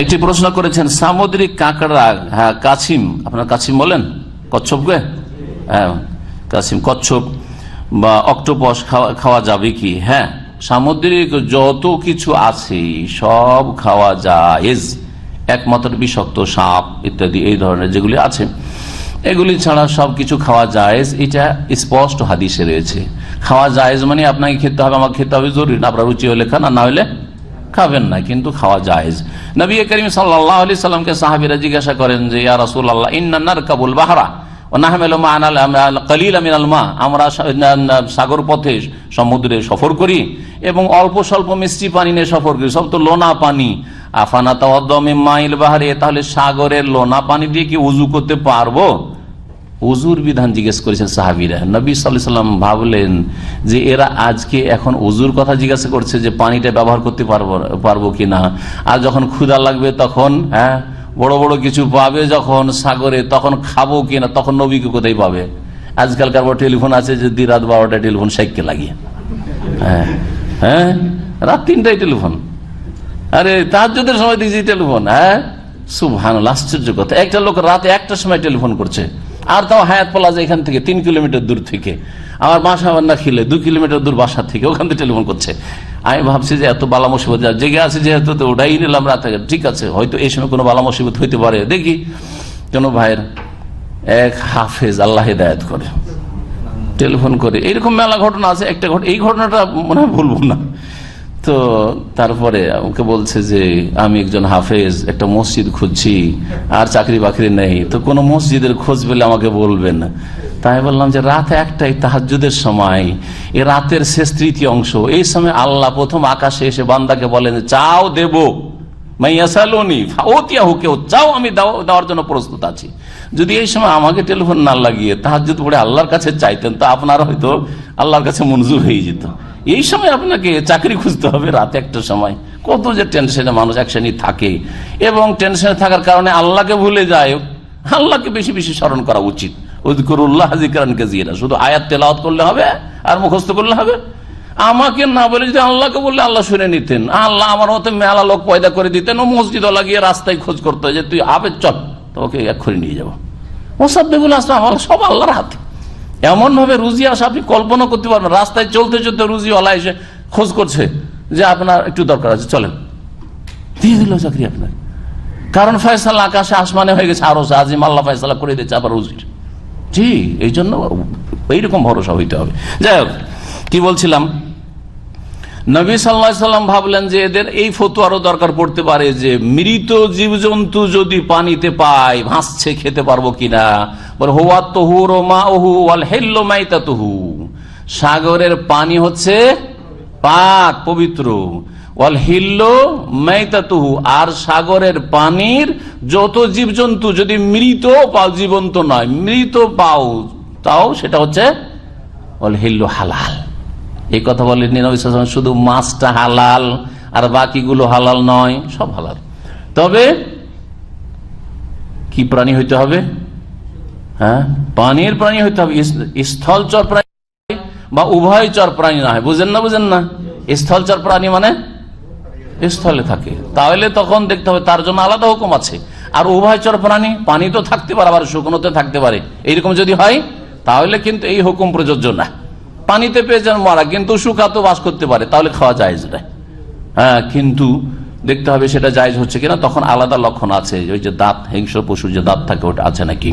একটি প্রশ্ন করেছেন, সামুদ্রিক কাঁকড়া হ্যাঁ কাছিম, আপনার কাছিম বলেন, কচ্ছপ গে? হ্যাঁ কাছিম, কচ্ছপ বা অক্টোপস খাওয়া যাবে কি? হ্যাঁ সামুদ্রিক যত কিছু আছে, সব খাওয়া জায়েজ, একমাত্র বিষাক্ত সাপ ইত্যাদি, এই ধরনের যেগুলি আছে। এগুলি ছাড়া সব কিছু খাওয়া জায়েজ, এটা স্পষ্ট হাদিসে রয়েছে। খাওয়া জায়েজ মানে আপনাকে খেতে হবে, আমাকে খেতে হবে, জরুরি না, আপনার রুচি হলে খান, আর না হলে খাবেন না, কিন্তু খাওয়া জায়েজ। নবী করিম সাল্লাহ আলি সাল্লামকে সাহাবিরা জিজ্ঞাসা করেন যে, ইয়া রাসুল আল্লাহ ইন্নার কাবুল বাহারা আমরা সাগর পথে সমুদ্রে সফর করি এবং অল্প স্বল্প মিষ্টি পানি নিয়ে সফর করি। সব তো লোনা পানি। আফানা তাওয়াদ্দমে মাইল বাহারে, তাহলে সাগরের লোনা পানি দিয়ে কি উজু করতে পারব? উজুর বিধান জিজ্ঞেস করেছেন সাহাবিরা। নবী সাল্লাম ভাবলেন যে এরা আজকে এখন উজুর কথা জিজ্ঞাসা করছে যে পানিটা ব্যবহার করতে পারব পারব কিনা। আর যখন ক্ষুদা লাগবে তখন হ্যাঁ বড় বড় কিছু পাবে যখন সাগরে, তখন খাব কিনা, তখন নবীকে কোথায় পাবে? আজকালকার বড় টেলিফোন আছে যে দি রাত বারোটা টেলিফোন সাইকে লাগিয়ে। হ্যাঁ হ্যাঁ রাত তিনটায় টেলিফোন। আরে তার তাহাজের সময় দিয়েছি টেলিফোন হ্যাঁ? সুভান আশ্চর্য কথা। একটা লোক রাতে একটার সময় টেলিফোন করছে। আর তাও হায়াত পলা যায় এখান থেকে তিন কিলোমিটার দূর থেকে। আমার বাসা না খিলে, দু কিলোমিটার দূর বাসা থেকে, ওখান থেকে টেলিফোন করছে। আমি ভাবছি যে এত বালা মুসিবত জেগে আছে যেহেতু, তো ওটাই নিলাম রাতে। ঠিক আছে, হয়তো এই সময় কোনো বালা মুসিবত হইতে পারে। দেখি, কেন ভাইয়ের এক হাফেজ আল্লাহ হেদায়ত করে। টেলিফোন করে। এইরকম মেলা ঘটনা আছে, একটা ঘটনা এই ঘটনাটা মনে হয় ভুলবো না। তো তারপরে আমাকে বলছে যে, আমি একজন হাফেজ, একটা মসজিদ খুঁজছি, আর চাকরি বাকরি নেই, তো কোনো মসজিদের খোঁজ পেলে আমাকে বলবেন। তাই বললাম যে, রাত একটাই তাহাজুদের সময়, এ রাতের শেষ তৃতীয় অংশ, এই সময় আল্লাহ প্রথম আকাশে এসে বান্দাকে বলেন চাও দেব চাও আমি দেওয়ার জন্য প্রস্তুত আছি। যদি এই সময় আমাকে টেলিফোন না লাগিয়ে পড়ে কাছে চাইতেন, তো আপনার হয়তো আল্লাহর কাছে মঞ্জুর হয়ে যেত। এই সময় আপনাকে চাকরি খুঁজতে হবে রাতে একটা সময়। কত যে টেনশনে মানুষ একসাথে থাকে। এবং টেনশনে থাকার কারণে আল্লাহকে ভুলে যায়। আল্লাহকে বেশি বেশি স্মরণ করা উচিত। শুধু আয়াত তেলাওয়াত করলে হবে আর মুখস্থ করলে হবে? আমাকে না বলে যদি আল্লাহকে বললে আল্লাহ শুনে নিতেন। আল্লাহ আমার মতো মেলা লোক পয়দা করে দিতেন ও মসজিদ লাগিয়ে রাস্তায় খোঁজ করতে যে তুই আবেদ চল, তোকে এক্ষুনি নিয়ে যাব। মোসাদ্দেবুল আসলাম আমার সব আল্লাহর হাতে। এমন ভাবে রুজি আসা আপনি কল্পনা করতে পারবেন রাস্তায় চলতে চলতে রুজি ওলা এসে খোঁজ করছে যে আপনার একটু দরকার আছে, চলেন। দিয়ে দিল চাকরি আপনার। কারণ ফয়সালা আকাশে আসমানে হয়ে গেছে আরও আজিম আল্লাহ ফয়সালা করে দিচ্ছে আবার রুজির। জি এই জন্য এইরকম ভরসা হইতে হবে। যাই হোক, কি বলছিলাম? নবী সাল্লা সাল্লাম ভাবলেন যে এদের এই ফতুয়ারও দরকার পড়তে পারে যে মৃত জীবজন্তু যদি পানিতে পায়, ভাসছে, খেতে পারব কিনা? হোয়া তহুর মা ওহু ওয়াল হেল্লো মাইতা তহু সাগরের পানি হচ্ছে পাক, পবিত্র। ওয়াল হিল্লো মাইতা তহু আর সাগরের পানির যত জীবজন্তু, যদি মৃত পাও, জীবন্ত নয়, মৃত পাও, তাও সেটা হচ্ছে ওয়াল হিল্লো হালাল। এই কথা বলেন শুধু মাছটা হালাল আর বাকিগুলো হালাল নয়, সব হালাল। তবে কি প্রাণী হইতে হবে? হ্যাঁ? পানির প্রাণী হইতে হবে। স্থলচর প্রাণী বা উভয়চর প্রাণী না হয়। বুঝেন না বুঝেন না? স্থলচর প্রাণী মানে স্থলে থাকে। তাহলে তখন দেখতে হবে তার জন্য আলাদা হুকুম আছে। আর উভয়চর প্রাণী, পানি তো থাকতে পারে, আবার শুকনোতে থাকতে পারে। এইরকম যদি হয়, তাহলে কিন্তু এই হুকুম প্রযোজ্য না। পানিতে পেয়েছেন মারা, কিন্তু শুকাতো বাস করতে পারে, তাহলে খাওয়া যায় যেটা হ্যাঁ কিন্তু দেখতে হবে সেটা জায়জ হচ্ছে কিনা, তখন আলাদা লক্ষণ আছে, ওই যে দাঁত, হিংস্র পশুর যে দাঁত থাকে, ওটা আছে নাকি?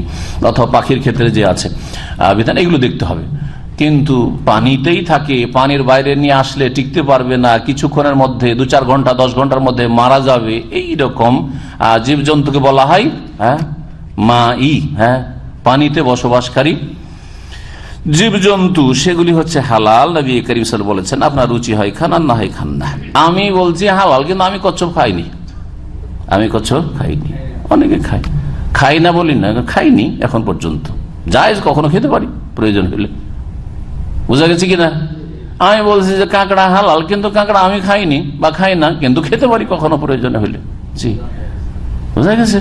অথবা পাখির ক্ষেত্রে যে আছে বিধান, এগুলো দেখতে হবে। কিন্তু পানিতেই থাকে, পানির বাইরে নিয়ে আসলে টিকতে পারবে না, কিছুক্ষণের মধ্যে, দু চার ঘণ্টা, দশ ঘণ্টার মধ্যে মারা যাবে, এই রকম জীবজন্তুকে বলা হয় হ্যাঁ মা ই হ্যাঁ পানিতে বসবাসকারী জীবজন্তু, সেগুলি হচ্ছে হালাল, নবী করিম সাল বলেছেন, আপনার রুচি হয় খান আর না হয় খান না আমি বলছি হালাল, কিন্তু আমি কচ্ছপ খাইনি। আমি কচ্ছপ খাইনি। অনেকে খাই খাই না বলি না, খাইনি এখন পর্যন্ত। যাই কখনো খেতে পারি, প্রয়োজন হলে বুঝা গেছে কিনা আমি বলছি যে কাঁকড়া হালাল, কিন্তু কাঁকড়া আমি খাইনি বা খাই না, কিন্তু খেতে পারি কখনো প্রয়োজন হলে জি। বুঝা গেছে?